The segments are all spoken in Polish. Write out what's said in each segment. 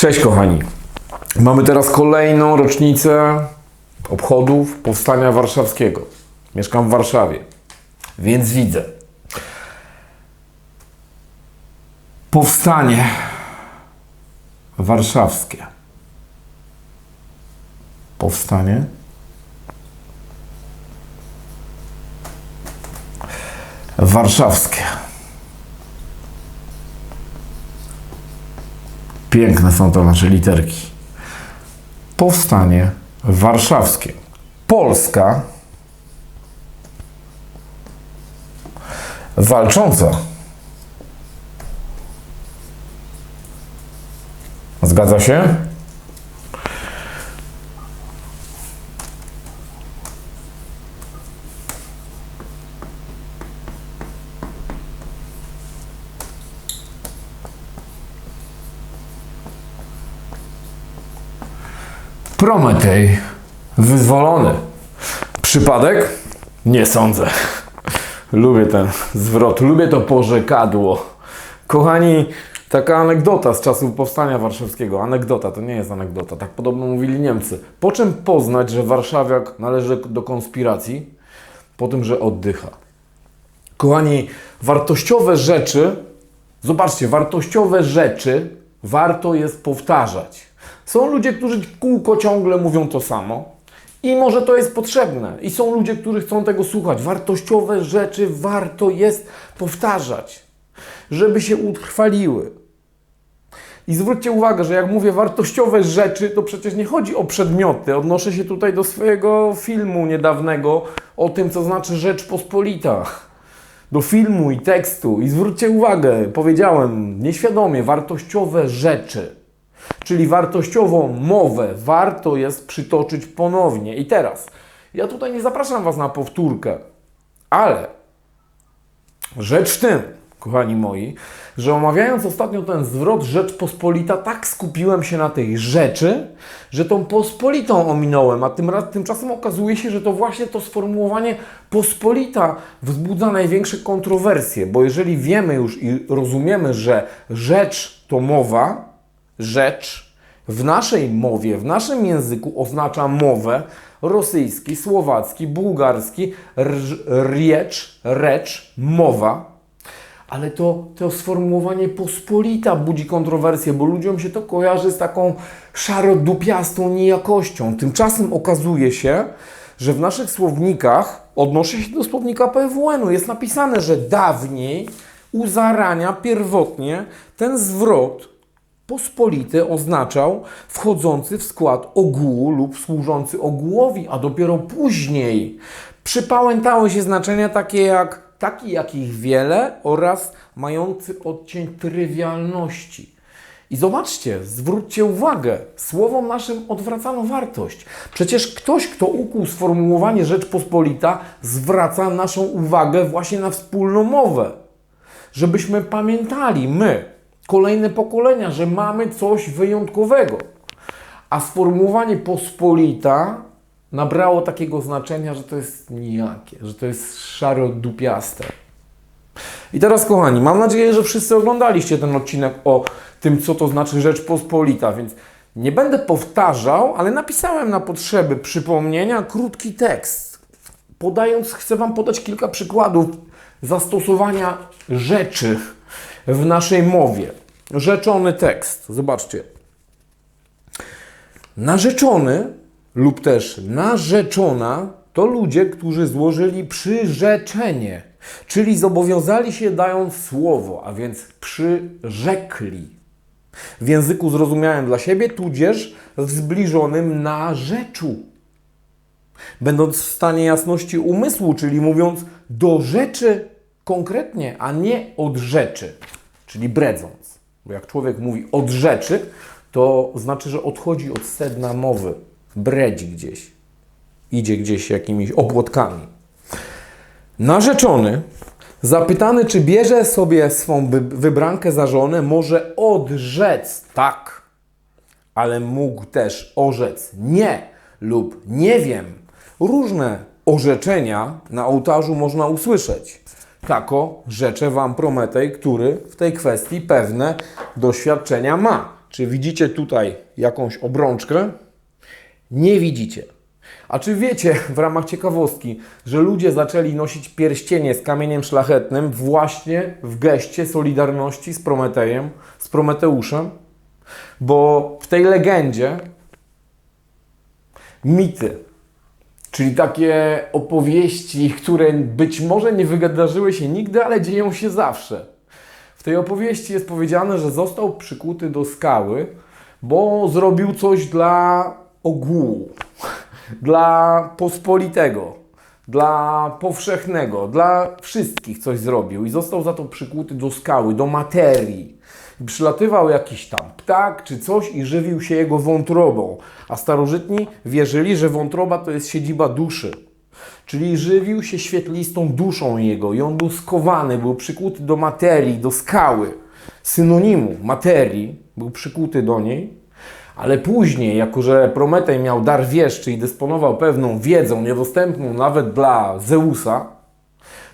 Cześć kochani. Mamy teraz kolejną rocznicę obchodów Powstania Warszawskiego. Mieszkam w Warszawie, więc widzę. Powstanie warszawskie. Powstanie warszawskie. Piękne są to nasze literki. Powstanie warszawskie. Polska walcząca. Zgadza się? Prometej wyzwolony. Przypadek? Nie sądzę. Lubię ten zwrot, lubię to porzekadło. Kochani, taka anegdota z czasów powstania warszawskiego. Anegdota, to nie jest anegdota, tak podobno mówili Niemcy. Po czym poznać, że warszawiak należy do konspiracji? Po tym, że oddycha. Kochani, wartościowe rzeczy, zobaczcie, wartościowe rzeczy warto jest powtarzać. Są ludzie, którzy kółko ciągle mówią to samo i może to jest potrzebne. I są ludzie, którzy chcą tego słuchać. Wartościowe rzeczy warto jest powtarzać, żeby się utrwaliły. I zwróćcie uwagę, że jak mówię wartościowe rzeczy, to przecież nie chodzi o przedmioty. Odnoszę się tutaj do swojego filmu niedawnego o tym, co znaczy Rzeczpospolita. Do filmu i tekstu. I zwróćcie uwagę, powiedziałem nieświadomie, wartościowe rzeczy. Czyli wartościową mowę warto jest przytoczyć ponownie. I teraz, ja tutaj nie zapraszam Was na powtórkę, ale rzecz tym, kochani moi, że omawiając ostatnio ten zwrot Rzeczpospolita, tak skupiłem się na tej rzeczy, że tą pospolitą ominąłem, a tym, tymczasem okazuje się, że to właśnie to sformułowanie pospolita wzbudza największe kontrowersje, bo jeżeli wiemy już i rozumiemy, że rzecz to mowa, rzecz w naszej mowie, w naszym języku oznacza mowę rosyjski, słowacki, bułgarski, riecz, recz, mowa. Ale to, to sformułowanie pospolita budzi kontrowersję, bo ludziom się to kojarzy z taką szarodupiastą niejakością. Tymczasem okazuje się, że w naszych słownikach, odnoszę się do słownika PWN-u, jest napisane, że dawniej u zarania pierwotnie ten zwrot pospolity oznaczał wchodzący w skład ogółu lub służący ogółowi, a dopiero później przypałętały się znaczenia takie jak taki, jakich wiele oraz mający odcień trywialności. I zobaczcie, zwróćcie uwagę, słowom naszym odwracano wartość. Przecież ktoś, kto ukuł sformułowanie Rzeczpospolita, zwraca naszą uwagę właśnie na wspólną mowę. Żebyśmy pamiętali, my, kolejne pokolenia, że mamy coś wyjątkowego. A sformułowanie pospolita nabrało takiego znaczenia, że to jest nijakie, że to jest szarodupiaste. I teraz, kochani, mam nadzieję, że wszyscy oglądaliście ten odcinek o tym, co to znaczy Rzeczpospolita, więc nie będę powtarzał, ale napisałem na potrzeby przypomnienia krótki tekst. Podając, chcę Wam podać kilka przykładów zastosowania rzeczy w naszej mowie. Rzeczony tekst. Zobaczcie. Narzeczony lub też narzeczona to ludzie, którzy złożyli przyrzeczenie, czyli zobowiązali się dając słowo, a więc przyrzekli. W języku zrozumiałym dla siebie, tudzież w zbliżonym narzeczu. Będąc w stanie jasności umysłu, czyli mówiąc do rzeczy konkretnie, a nie od rzeczy, czyli bredząc. Bo jak człowiek mówi od rzeczy, to znaczy, że odchodzi od sedna mowy, bredzi gdzieś, idzie gdzieś jakimiś opłotkami. Narzeczony, zapytany, czy bierze sobie swą wybrankę za żonę, może odrzec tak, ale mógł też orzec nie lub nie wiem. Różne orzeczenia na ołtarzu można usłyszeć. Tako rzeczę Wam Prometej, który w tej kwestii pewne doświadczenia ma. Czy widzicie tutaj jakąś obrączkę? Nie widzicie. A czy wiecie, w ramach ciekawostki, że ludzie zaczęli nosić pierścienie z kamieniem szlachetnym właśnie w geście solidarności z Prometejem, z Prometeuszem? Bo w tej legendzie mity, czyli takie opowieści, które być może nie wydarzyły się nigdy, ale dzieją się zawsze. W tej opowieści jest powiedziane, że został przykuty do skały, bo zrobił coś dla ogółu, dla pospolitego, dla powszechnego, dla wszystkich coś zrobił i został za to przykuty do skały, do materii. Przylatywał jakiś tam ptak czy coś i żywił się jego wątrobą, a starożytni wierzyli, że wątroba to jest siedziba duszy. Czyli żywił się świetlistą duszą jego i on był skowany, był przykuty do materii, do skały, synonimu materii, był przykuty do niej, ale później, jako że Prometej miał dar wieszczy i dysponował pewną wiedzą niedostępną nawet dla Zeusa,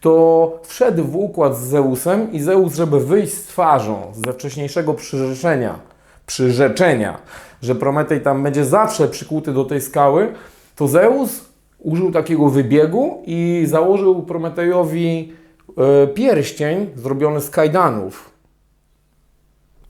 to wszedł w układ z Zeusem i Zeus, żeby wyjść z twarzą ze wcześniejszego przyrzeczenia, przyrzeczenia, że Prometej tam będzie zawsze przykuty do tej skały, to Zeus użył takiego wybiegu i założył Prometejowi e, pierścień zrobiony z kajdanów,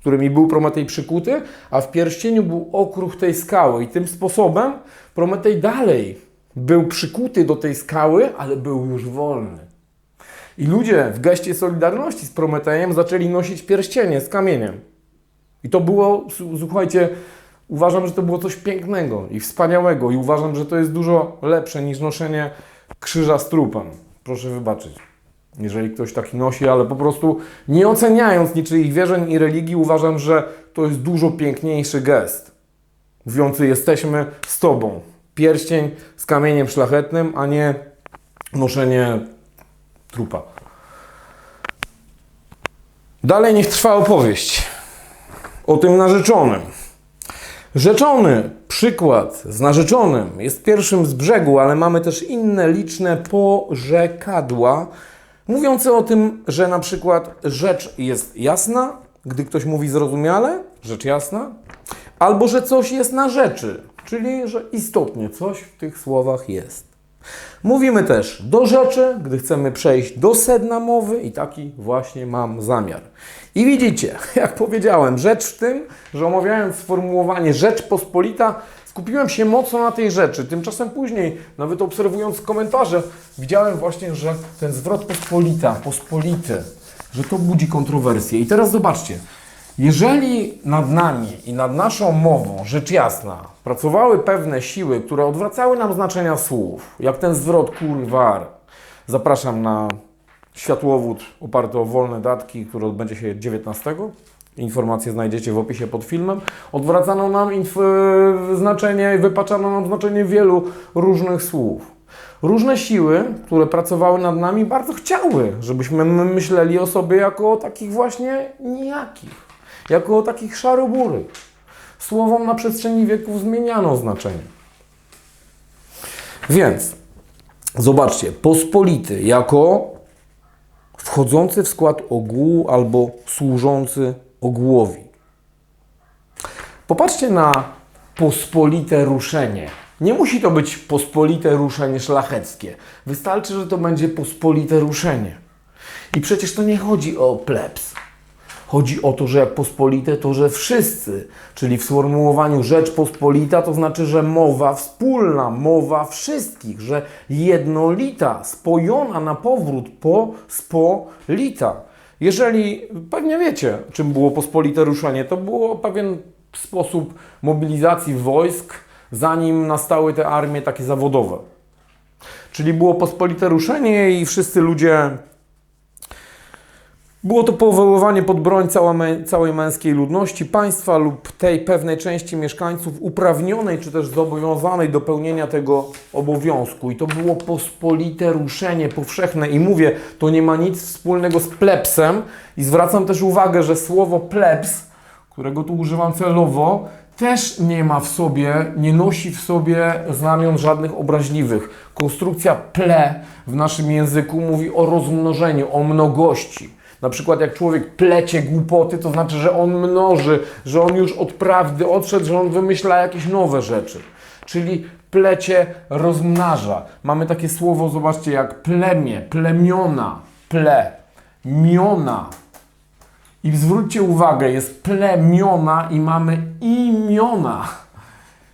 którymi był Prometej przykuty, a w pierścieniu był okruch tej skały. I tym sposobem Prometej dalej był przykuty do tej skały, ale był już wolny. I ludzie w geście solidarności z Prometejem zaczęli nosić pierścienie z kamieniem. I to było, słuchajcie, uważam, że to było coś pięknego i wspaniałego. I uważam, że to jest dużo lepsze niż noszenie krzyża z trupem. Proszę wybaczyć, jeżeli ktoś taki nosi, ale po prostu nie oceniając niczyich wierzeń i religii, uważam, że to jest dużo piękniejszy gest. Mówiący, jesteśmy z Tobą. Pierścień z kamieniem szlachetnym, a nie noszenie trupa. Dalej niech trwa opowieść o tym narzeczonym. Rzeczony przykład z narzeczonym jest pierwszym z brzegu, ale mamy też inne liczne porzekadła, mówiące o tym, że na przykład rzecz jest jasna, gdy ktoś mówi zrozumiale, rzecz jasna, albo że coś jest na rzeczy, czyli że istotnie coś w tych słowach jest. Mówimy też do rzeczy, gdy chcemy przejść do sedna mowy i taki właśnie mam zamiar. I widzicie, jak powiedziałem, rzecz w tym, że omawiając sformułowanie Rzeczpospolita, skupiłem się mocno na tej rzeczy. Tymczasem później, nawet obserwując komentarze, widziałem właśnie, że ten zwrot pospolita, pospolity, że to budzi kontrowersje. I teraz zobaczcie, jeżeli nad nami i nad naszą mową, rzecz jasna, pracowały pewne siły, które odwracały nam znaczenia słów, jak ten zwrot kurwar, zapraszam na światłowód oparty o wolne datki, który odbędzie się 19. Informacje znajdziecie w opisie pod filmem. Odwracano nam znaczenie i wypaczano nam znaczenie wielu różnych słów. Różne siły, które pracowały nad nami, bardzo chciały, żebyśmy my myśleli o sobie jako o takich właśnie nijakich, jako takich szaroburych. Słowom na przestrzeni wieków zmieniano znaczenie. Więc zobaczcie, pospolity jako wchodzący w skład ogółu albo służący ogółowi. Popatrzcie na pospolite ruszenie. Nie musi to być pospolite ruszenie szlacheckie. Wystarczy, że to będzie pospolite ruszenie. I przecież to nie chodzi o plebs. Chodzi o to, że jak pospolite, to że wszyscy, czyli w sformułowaniu Rzeczpospolita, to znaczy, że mowa wspólna, mowa wszystkich, że jednolita, spojona na powrót pospolita. Jeżeli, pewnie wiecie, czym było pospolite ruszenie, to było pewien sposób mobilizacji wojsk, zanim nastały te armie takie zawodowe. Czyli było pospolite ruszenie i wszyscy ludzie było to powoływanie pod broń całej męskiej ludności państwa lub tej pewnej części mieszkańców uprawnionej czy też zobowiązanej do pełnienia tego obowiązku. I to było pospolite ruszenie powszechne. I mówię, to nie ma nic wspólnego z plebsem. I zwracam też uwagę, że słowo plebs, którego tu używam celowo, też nie ma w sobie, nie nosi w sobie znamion żadnych obraźliwych. Konstrukcja ple w naszym języku mówi o rozmnożeniu, o mnogości. Na przykład jak człowiek plecie głupoty, to znaczy, że on mnoży, że on już od prawdy odszedł, że on wymyśla jakieś nowe rzeczy. Czyli plecie rozmnaża. Mamy takie słowo, zobaczcie, jak plemię, plemiona, ple, miona. I zwróćcie uwagę, jest plemiona i mamy imiona,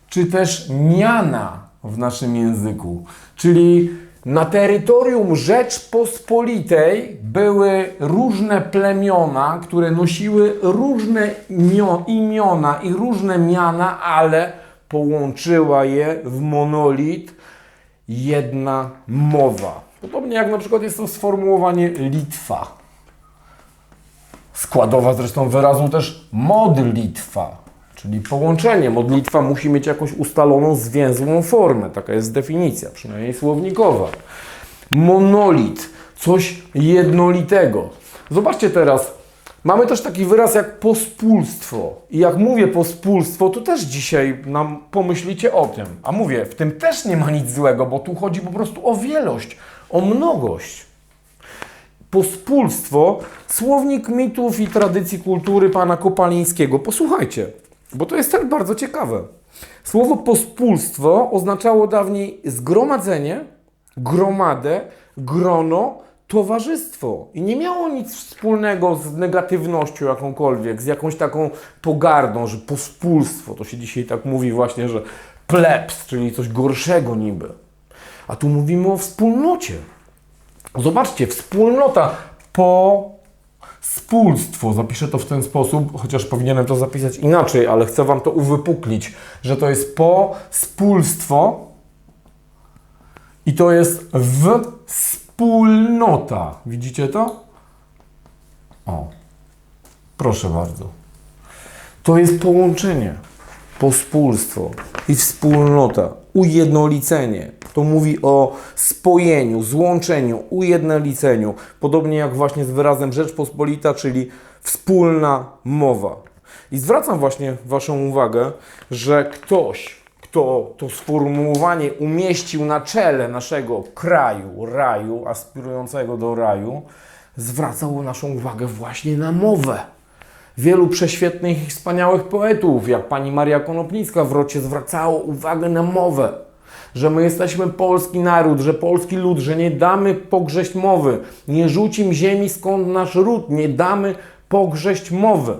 czy też miana w naszym języku. Czyli na terytorium Rzeczpospolitej były różne plemiona, które nosiły różne imio- imiona i różne miana, ale połączyła je w monolit jedna mowa. Podobnie jak na przykład jest to sformułowanie Litwa. Składowa zresztą wyrazu też modlitwa, czyli połączenie. Modlitwa musi mieć jakąś ustaloną, zwięzłą formę. Taka jest definicja, przynajmniej słownikowa. Monolit, coś jednolitego. Zobaczcie teraz, mamy też taki wyraz jak pospólstwo. I jak mówię pospólstwo, to też dzisiaj nam pomyślicie o tym. A mówię, w tym też nie ma nic złego, bo tu chodzi po prostu o wielość, o mnogość pospólstwo, słownik mitów i tradycji kultury pana Kopalińskiego. Posłuchajcie, bo to jest też bardzo ciekawe. Słowo pospólstwo oznaczało dawniej zgromadzenie, gromadę, grono, towarzystwo. I nie miało nic wspólnego z negatywnością jakąkolwiek, z jakąś taką pogardą, że pospólstwo, to się dzisiaj tak mówi właśnie, że plebs, czyli coś gorszego niby. A tu mówimy o wspólnocie. Zobaczcie, wspólnota po spólstwo. Zapiszę to w ten sposób, chociaż powinienem to zapisać inaczej, ale chcę Wam to uwypuklić, że to jest po spólstwo i to jest w wspólnota. Widzicie to? O, proszę bardzo. To jest połączenie, pospólstwo i wspólnota, ujednolicenie. To mówi o spojeniu, złączeniu, ujednoliceniu. Podobnie jak właśnie z wyrazem Rzeczpospolita, czyli wspólna mowa. I zwracam właśnie Waszą uwagę, że ktoś, kto to sformułowanie umieścił na czele naszego kraju, raju, aspirującego do raju, zwracał naszą uwagę właśnie na mowę. Wielu prześwietnych i wspaniałych poetów, jak pani Maria Konopnicka w Rocie, zwracało uwagę na mowę. Że my jesteśmy polski naród, że polski lud, że nie damy pogrześć mowy. Nie rzucim ziemi skąd nasz ród, nie damy pogrześć mowy.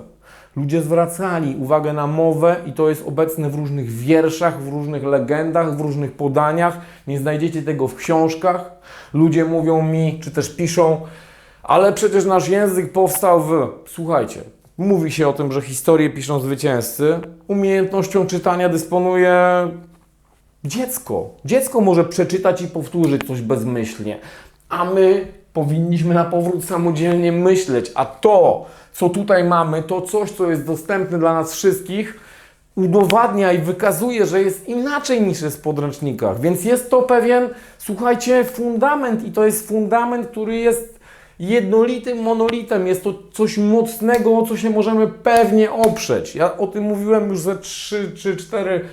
Ludzie zwracali uwagę na mowę i to jest obecne w różnych wierszach, w różnych legendach, w różnych podaniach. Nie znajdziecie tego w książkach. Ludzie mówią mi, czy też piszą, ale przecież nasz język powstał w. Słuchajcie, mówi się o tym, że historię piszą zwycięzcy. Umiejętnością czytania dysponuje dziecko. Dziecko może przeczytać i powtórzyć coś bezmyślnie, a my powinniśmy na powrót samodzielnie myśleć. A to, co tutaj mamy, to coś, co jest dostępne dla nas wszystkich, udowadnia i wykazuje, że jest inaczej niż jest w podręcznikach. Więc jest to pewien, słuchajcie, fundament i to jest fundament, który jest jednolitym monolitem. Jest to coś mocnego, o co się możemy pewnie oprzeć. Ja o tym mówiłem już ze 3 czy 4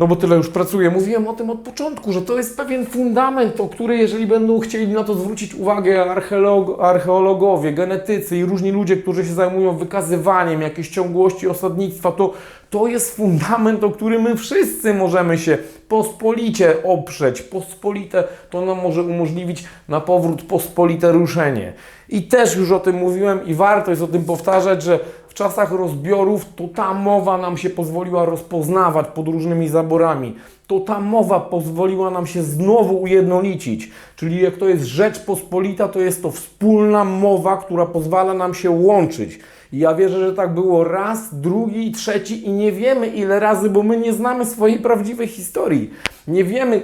no bo tyle już pracuję. Mówiłem o tym od początku, że to jest pewien fundament, o który jeżeli będą chcieli na to zwrócić uwagę archeolog, archeologowie, genetycy i różni ludzie, którzy się zajmują wykazywaniem jakiejś ciągłości osadnictwa, to to jest fundament, o który my wszyscy możemy się pospolicie oprzeć. Pospolite to nam może umożliwić na powrót pospolite ruszenie. I też już o tym mówiłem i warto jest o tym powtarzać, że w czasach rozbiorów to ta mowa nam się pozwoliła rozpoznawać pod różnymi zaborami. To ta mowa pozwoliła nam się znowu ujednolicić. Czyli jak to jest rzecz pospolita, to jest to wspólna mowa, która pozwala nam się łączyć. I ja wierzę, że tak było raz, drugi, trzeci i nie wiemy ile razy, bo my nie znamy swojej prawdziwej historii. Nie wiemy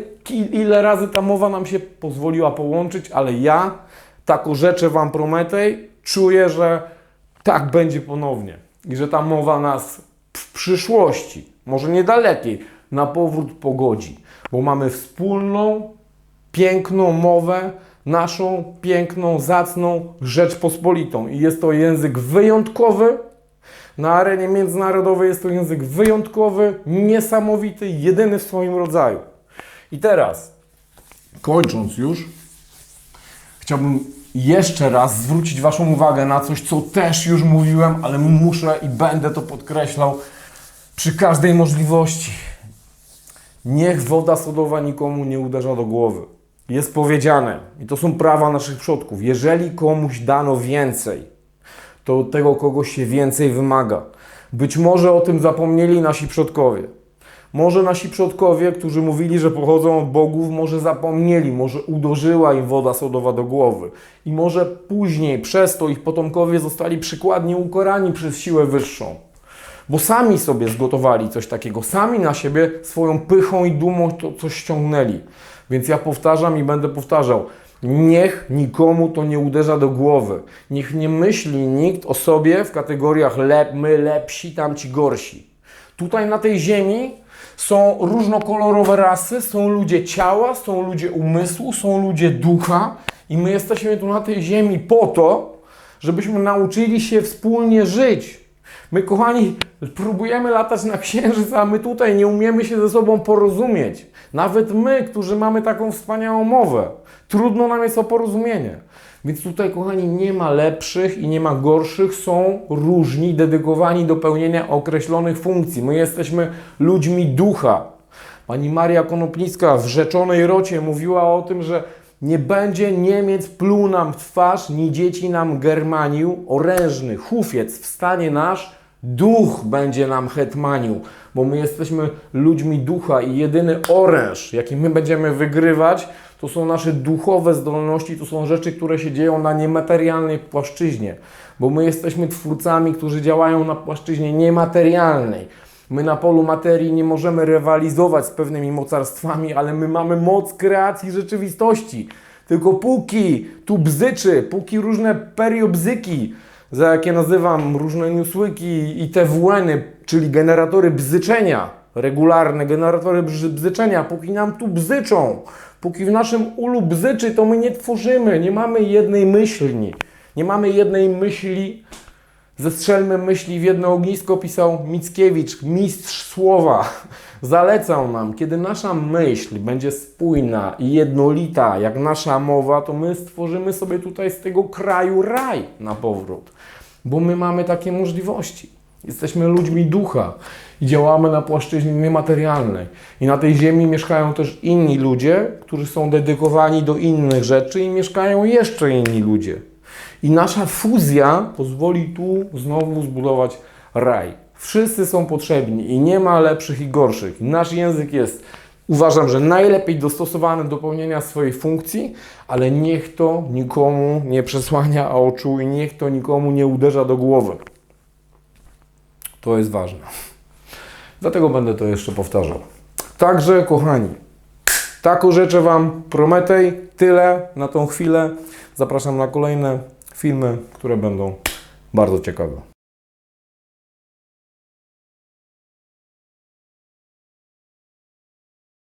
ile razy ta mowa nam się pozwoliła połączyć, ale ja tak rzeczę Wam prometej, czuję, że tak będzie ponownie. I że ta mowa nas w przyszłości, może niedalekiej, na powrót pogodzi. Bo mamy wspólną, piękną mowę, naszą piękną, zacną Rzeczpospolitą. I jest to język wyjątkowy. Na arenie międzynarodowej jest to język wyjątkowy, niesamowity, jedyny w swoim rodzaju. I teraz, kończąc już, chciałbym jeszcze raz zwrócić Waszą uwagę na coś, co też już mówiłem, ale muszę i będę to podkreślał przy każdej możliwości. Niech woda sodowa nikomu nie uderza do głowy. Jest powiedziane, i to są prawa naszych przodków, jeżeli komuś dano więcej, to od tego kogoś się więcej wymaga. Być może o tym zapomnieli nasi przodkowie. Może nasi przodkowie, którzy mówili, że pochodzą od bogów, może zapomnieli, może uderzyła im woda sodowa do głowy. I może później przez to ich potomkowie zostali przykładnie ukarani przez siłę wyższą. Bo sami sobie zgotowali coś takiego, sami na siebie swoją pychą i dumą to coś ściągnęli. Więc ja powtarzam i będę powtarzał. Niech nikomu to nie uderza do głowy. Niech nie myśli nikt o sobie w kategoriach lep, my lepsi, tamci gorsi. Tutaj na tej ziemi są różnokolorowe rasy, są ludzie ciała, są ludzie umysłu, są ludzie ducha i my jesteśmy tu na tej ziemi po to, żebyśmy nauczyli się wspólnie żyć. My, kochani, próbujemy latać na księżyc, a my tutaj nie umiemy się ze sobą porozumieć. Nawet my, którzy mamy taką wspaniałą mowę, trudno nam jest o porozumienie. Więc tutaj, kochani, nie ma lepszych i nie ma gorszych, są różni, dedykowani do pełnienia określonych funkcji. My jesteśmy ludźmi ducha. Pani Maria Konopnicka w Rzeczonej Rocie mówiła o tym, że nie będzie Niemiec pluł nam w twarz, ni dzieci nam germanił, orężny hufiec wstanie nasz, duch będzie nam hetmanił, bo my jesteśmy ludźmi ducha i jedyny oręż, jaki my będziemy wygrywać, to są nasze duchowe zdolności, to są rzeczy, które się dzieją na niematerialnej płaszczyźnie, bo my jesteśmy twórcami, którzy działają na płaszczyźnie niematerialnej. My na polu materii nie możemy rywalizować z pewnymi mocarstwami, ale my mamy moc kreacji rzeczywistości. Tylko póki tu bzyczy, póki różne periobzyki, za jakie nazywam różne newswiki i TWN-y, czyli generatory bzyczenia, regularne generatory bzyczenia, póki nam tu bzyczą, póki w naszym ulu bzyczy, to my nie tworzymy, nie mamy jednej myśli, nie mamy jednej myśli, Zestrzelmy myśli w jedno ognisko, pisał Mickiewicz, mistrz słowa. Zalecał nam, kiedy nasza myśl będzie spójna i jednolita, jak nasza mowa, to my stworzymy sobie tutaj z tego kraju raj na powrót. Bo my mamy takie możliwości. Jesteśmy ludźmi ducha i działamy na płaszczyźnie niematerialnej. I na tej ziemi mieszkają też inni ludzie, którzy są dedykowani do innych rzeczy i mieszkają jeszcze inni ludzie. I nasza fuzja pozwoli tu znowu zbudować raj. Wszyscy są potrzebni i nie ma lepszych i gorszych. Nasz język jest, uważam, że najlepiej dostosowany do pełnienia swojej funkcji, ale niech to nikomu nie przesłania oczu i niech to nikomu nie uderza do głowy. To jest ważne. Dlatego będę to jeszcze powtarzał. Także, kochani, taką rzeczę Wam Prometej. Tyle na tą chwilę. Zapraszam na kolejne filmy, które będą bardzo ciekawe.